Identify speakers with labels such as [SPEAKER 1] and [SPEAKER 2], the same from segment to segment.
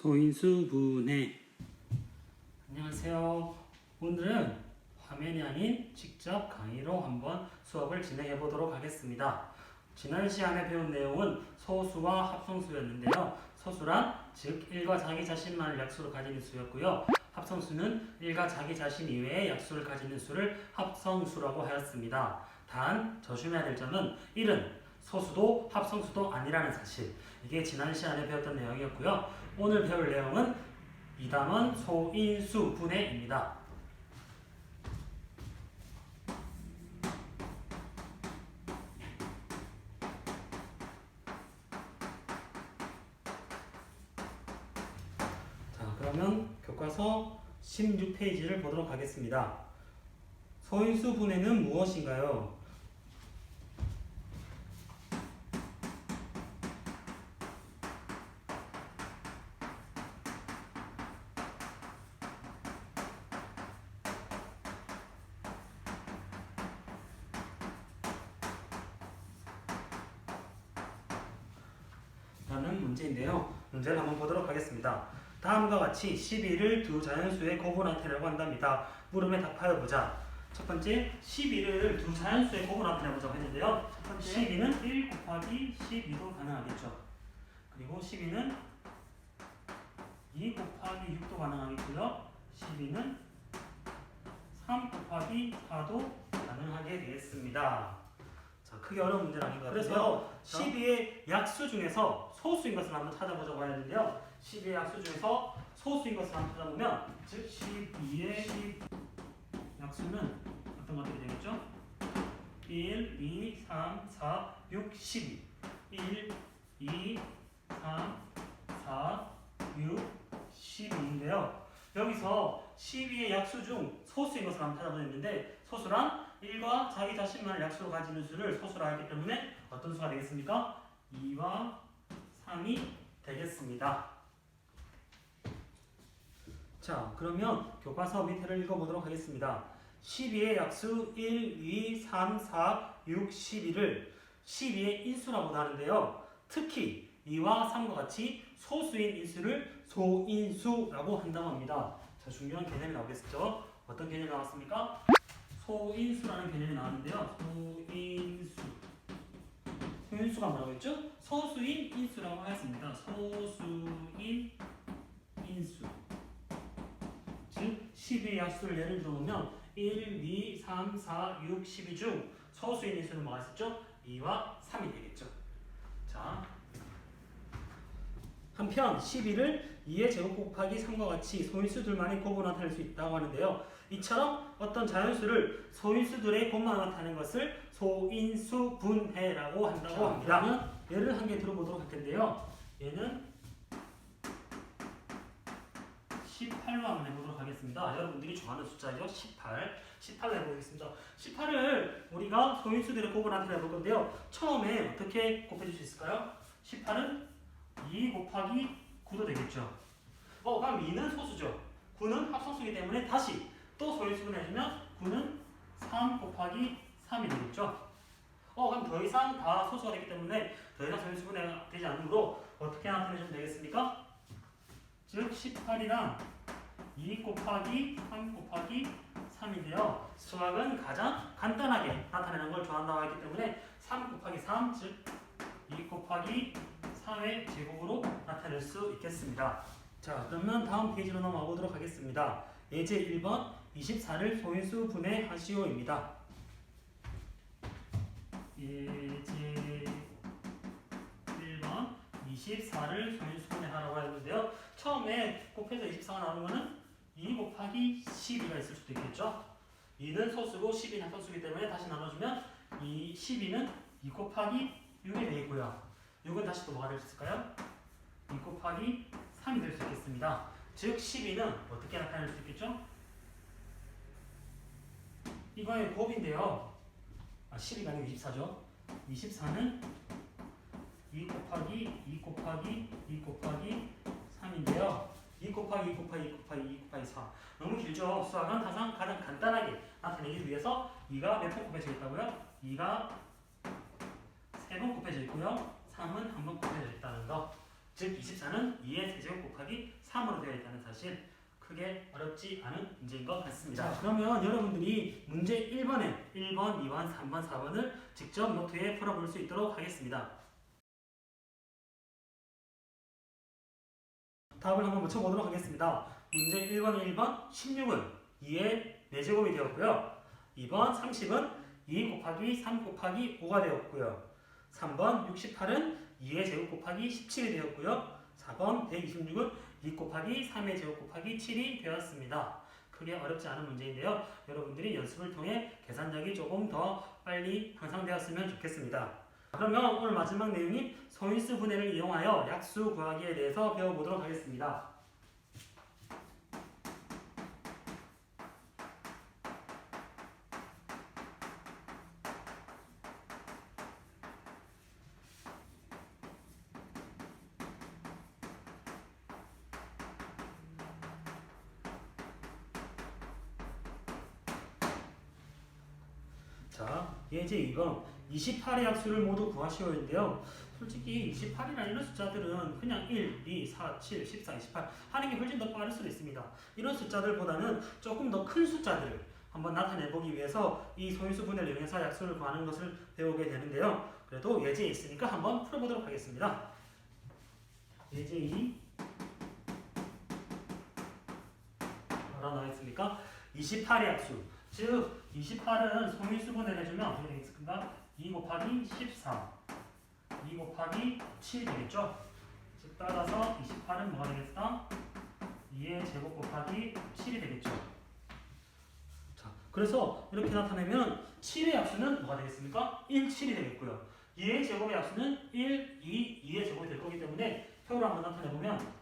[SPEAKER 1] 소인수 분해 안녕하세요. 오늘은 화면이 아닌 직접 강의로 한번 수업을 진행해 보도록 하겠습니다. 지난 시간에 배운 내용은 소수와 합성수였는데요. 소수란 즉 1과 자기 자신만을 약수로 가지는 수였고요. 합성수는 1과 자기 자신 이외의 약수를 가지는 수를 합성수라고 하였습니다. 단 조심해야 될 점은 1은 소수도 합성수도 아니라는 사실. 이게 지난 시간에 배웠던 내용이었고요. 오늘 배울 내용은 2단원 소인수 분해입니다. 자, 그러면 교과서 16페이지를 보도록 하겠습니다. 소인수 분해는 무엇인가요? 라는 문제인데요. 문제를 한번 보도록 하겠습니다. 다음과 같이 12를 두 자연수의 고분한테라고 한답니다. 물음에 답하여 보자. 첫 번째, 12를 두 자연수의 고분한테라고 보자고 했는데요.
[SPEAKER 2] 첫 번째
[SPEAKER 1] 12는 1 곱하기 12도 가능하겠죠. 그리고 12는 2 곱하기 6도 가능하겠고요. 12는 3 곱하기 4도 가능하게 되겠습니다. 자, 크게 어려운 문제는 아닌 것 같아요. 그래서 12의 약수 중에서 소수인 것을 한번 찾아보자고 하는데요. 12의 약수 중에서 소수인 것을 한번 찾아보면 즉 12의 10 약수는 어떤 것들이 되겠죠? 1, 2, 3, 4, 6, 12 1, 2, 3, 4, 6, 12인데요. 여기서 12의 약수 중 소수인 것을 한번 찾아보는데 소수란 1과 자기 자신만을 약수로 가지는 수를 소수로 알기 때문에 어떤 수가 되겠습니까? 2와 3이 되겠습니다. 자, 그러면 교과서 밑에를 읽어보도록 하겠습니다. 12의 약수 1, 2, 3, 4, 6, 12를 12의 인수라고도 하는데요. 특히 2와 3과 같이 소수인 인수를 소인수라고 한다고 합니다. 자, 중요한 개념이 나오겠죠? 어떤 개념이 나왔습니까? 소인수라는 개념이 나왔는데요. 소인수. 소인수가 뭐라고 했죠? 소수인 인수라고 하였습니다. 소수인 인수. 즉 12의 약수를 예를 들어보면 1, 2, 3, 4, 6, 12 중 소수인 인수는 뭐가 있었죠? 2와 3이 되겠죠. 자, 한편 12를 2의 제곱 곱하기 3과 같이 소인수들만의 곱으로 수 있다고 하는데요. 이처럼 어떤 자연수를 소인수들의 곱만 나타내는 것을 소인수 분해라고 한다고
[SPEAKER 2] 자,
[SPEAKER 1] 합니다. 그러면 예를 한 개 들어보도록 할 텐데요. 얘는 18로 한번 해보도록 하겠습니다. 여러분들이 좋아하는 숫자죠. 18. 18로 해보겠습니다. 18을 우리가 소인수들의 곱을 나타내 볼 건데요. 처음에 어떻게 곱해줄 수 있을까요? 18은 2 곱하기 9도 되겠죠. 어, 그럼 2는 소수죠. 9는 합성수이기 때문에 다시 또 소인수분 해 주면 9는 3 곱하기 3이 되겠죠. 어, 그럼 더 이상 다 소수가 되기 때문에 더 이상 소인수분해 되지 않으므로 어떻게 나타내주면 되겠습니까? 즉 18이랑 2 곱하기 3 곱하기 3인데요. 수학은 가장 간단하게 나타내는 걸 좋아한다고 했기 때문에 3 곱하기 3, 즉 2 곱하기 3의 제곱으로 나타낼 수 있겠습니다. 자, 그러면 다음 페이지로 넘어가 보도록 하겠습니다. 예제 1번 24를 소인수 분해하시오입니다. 예제 1번 24를 소인수 분해하라고 했는데요. 처음에 곱해서 24가 나오는 거는 2 곱하기 12가 있을 수도 있겠죠. 2는 소수고 12는 합성수기 때문에 다시 나눠주면 이 12는 2 곱하기 6이 되겠고요. 6은 다시 또 뭐가 될 수 있을까요? 2 곱하기 3이 될 수 있겠습니다. 즉 12는 어떻게 나타낼 수 있겠죠? 이거의 곱인데요. 아, 12가 아니고 24죠. 24는 2 곱하기 2 곱하기 2 곱하기 3인데요. 2 곱하기 2 곱하기 2 곱하기 2 곱하기 4 너무 길죠? 수학은 가장, 가장 간단하게 나타내기 위해서 2가 몇 번 곱해져 있다고요? 2가 3번 곱해져 있고요 3은 한 번 곱해져 있다는 거 즉 24는 2의 세제곱 곱하기 3으로 되어 있다는 사실 크게 어렵지 않은 문제인 것 같습니다. 자, 그러면 여러분들이 문제 1번에 1번, 2번, 3번, 4번을 직접 노트에 풀어볼 수 있도록 하겠습니다. 답을 한번 맞춰보도록 하겠습니다. 문제 1번은 1번, 16은 2의 4제곱이 되었고요. 2번 30은 2 곱하기 3 곱하기 5가 되었고요. 3번 68은 2의 제곱 곱하기 17이 되었고요. 4번 126은 2 곱하기 3의 제곱 곱하기 7이 되었습니다. 크게 어렵지 않은 문제인데요. 여러분들이 연습을 통해 계산력이 조금 더 빨리 향상되었으면 좋겠습니다. 그러면 오늘 마지막 내용인 소인수 분해를 이용하여 약수 구하기에 대해서 배워보도록 하겠습니다. 자, 예제 2번 28의 약수를 모두 구하시오인데요. 솔직히 28이나 이런 숫자들은 그냥 1, 2, 4, 7, 14, 28 하는 게 훨씬 더 빠를 수도 있습니다. 이런 숫자들보다는 조금 더 큰 숫자들을 한번 나타내보기 위해서 이 소인수 분해를 이용해서 약수를 구하는 것을 배우게 되는데요. 그래도 예제에 있으니까 한번 풀어보도록 하겠습니다. 예제 2 뭐라 나와 있습니까? 28의 약수 즉 28은 소인수 분해를 해주면 어떻게 되겠습니까? 2 곱하기 14 2 곱하기 7이 되겠죠? 즉 따라서 28은 뭐가 되겠어? 2의 제곱 곱하기 7이 되겠죠? 자, 그래서 이렇게 나타내면 7의 약수는 뭐가 되겠습니까? 1, 7이 되겠고요. 2의 제곱의 약수는 1, 2, 2의 제곱이 될 거기 때문에 표로 한번 나타내보면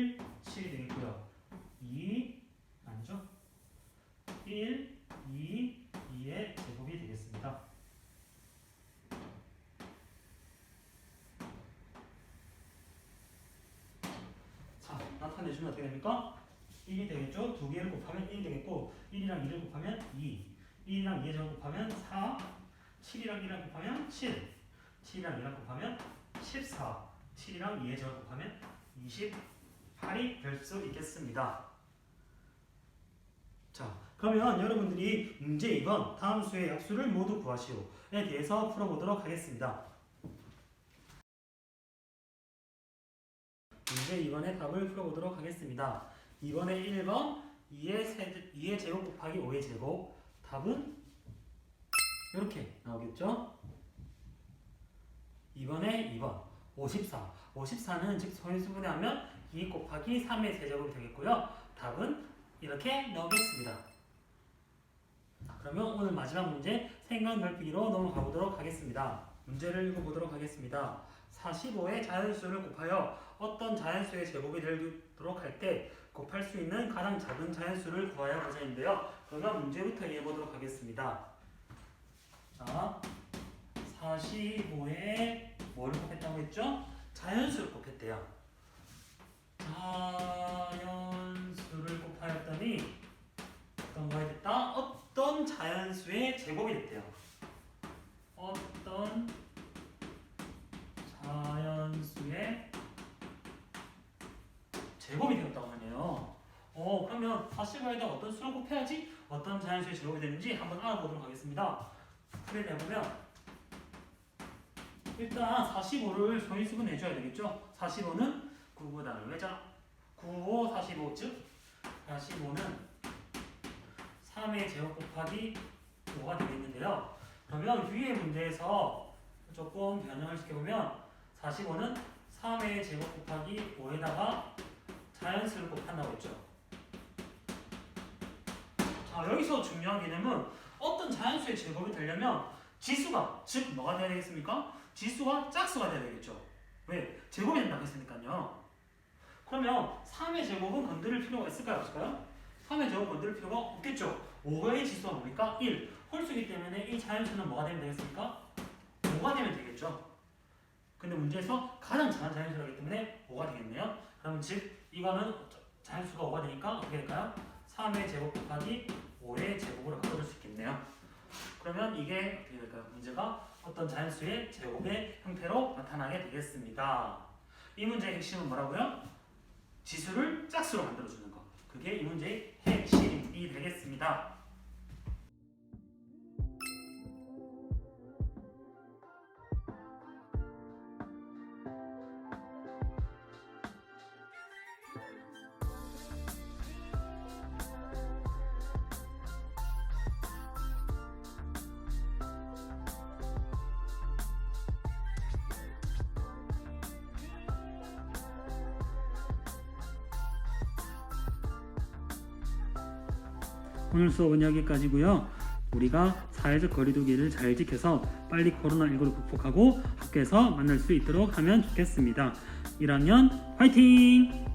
[SPEAKER 1] 1, 7이 되겠고요. 2 아니죠? 1, 2, 2의 제곱이 되겠습니다. 자, 나타내주면 어떻게 됩니까? 1이 되겠죠? 두 개를 곱하면 1이 되겠고 1이랑 2를 곱하면 2 1이랑 2의 제곱 곱하면 4 7이랑 2랑 곱하면 7 7이랑 2랑 곱하면 14 7이랑 2의 제곱 곱하면 28이 될수 있겠습니다. 자, 그러면 여러분들이 문제 2번 다음 수의 약수를 모두 구하시오에 대해서 풀어보도록 하겠습니다. 문제 2번의 답을 풀어보도록 하겠습니다. 2번에 1번 2의, 세, 2의 제곱 곱하기 5의 제곱 답은 이렇게 나오겠죠? 2번에 2번 54 54는 즉 소인수분해 하면 2 곱하기 3의 세제곱이 되겠고요. 답은 이렇게 나오겠습니다. 자, 그러면 오늘 마지막 문제 생각 넓히기로 넘어가 보도록 하겠습니다. 문제를 읽어보도록 하겠습니다. 45의 자연수를 곱하여 어떤 자연수의 제곱이 되도록 할 때 곱할 수 있는 가장 작은 자연수를 구하여 보자인데요. 그러면 문제부터 이해해보도록 하겠습니다. 자, 45에 뭐를 곱했다고 했죠? 자연수를 곱했대요. 자연수를 곱하였더니 어떤 거가 됐다? 어떤 자연수의 제곱이 됐대요. 어떤 자연수의 제곱이 되었다고 하네요. 어, 그러면 45에다 어떤 수를 곱해야지 어떤 자연수의 제곱이 되는지 한번 알아보도록 하겠습니다. 풀이 내보면 일단 45를 소인수분 해줘야 되겠죠? 45는 9보다는 왜자 95, 45, 즉 45는 3의 제곱 곱하기 5가 되겠는데요. 그러면 위의 문제에서 조금 변형을 시켜보면 45는 3의 제곱 곱하기 5에다가 자연수를 곱한다고 했죠. 자, 여기서 중요한 개념은 어떤 자연수의 제곱이 되려면 지수가, 즉 뭐가 돼야 되겠습니까? 지수가 짝수가 돼야 되겠죠. 왜? 제곱이 된다고 했으니까요. 그러면 3의 제곱은 건드릴 필요가 있을까요? 없을까요? 3의 제곱 건드릴 필요가 없겠죠. 5의 지수가 뭡니까? 1. 홀수기 때문에 이 자연수는 뭐가 되면 되겠습니까? 5가 되면 되겠죠. 근데 문제에서 가장 작은 자연수라기 때문에 5가 되겠네요. 그럼 즉 이거는 자연수가 5가 되니까 어떻게 될까요? 3의 제곱 곱하기 5의 제곱으로 바꿔줄 수 있겠네요. 그러면 이게 어떻게 될까요? 문제가 어떤 자연수의 제곱의 형태로 나타나게 되겠습니다. 이 문제의 핵심은 뭐라고요? 지수를 짝수로 만들어주는 것. 그게 이 문제의 핵심이 되겠습니다. 오늘 수업은 여기까지고요. 우리가 사회적 거리두기를 잘 지켜서 빨리 코로나19를 극복하고 학교에서 만날 수 있도록 하면 좋겠습니다. 1학년 화이팅!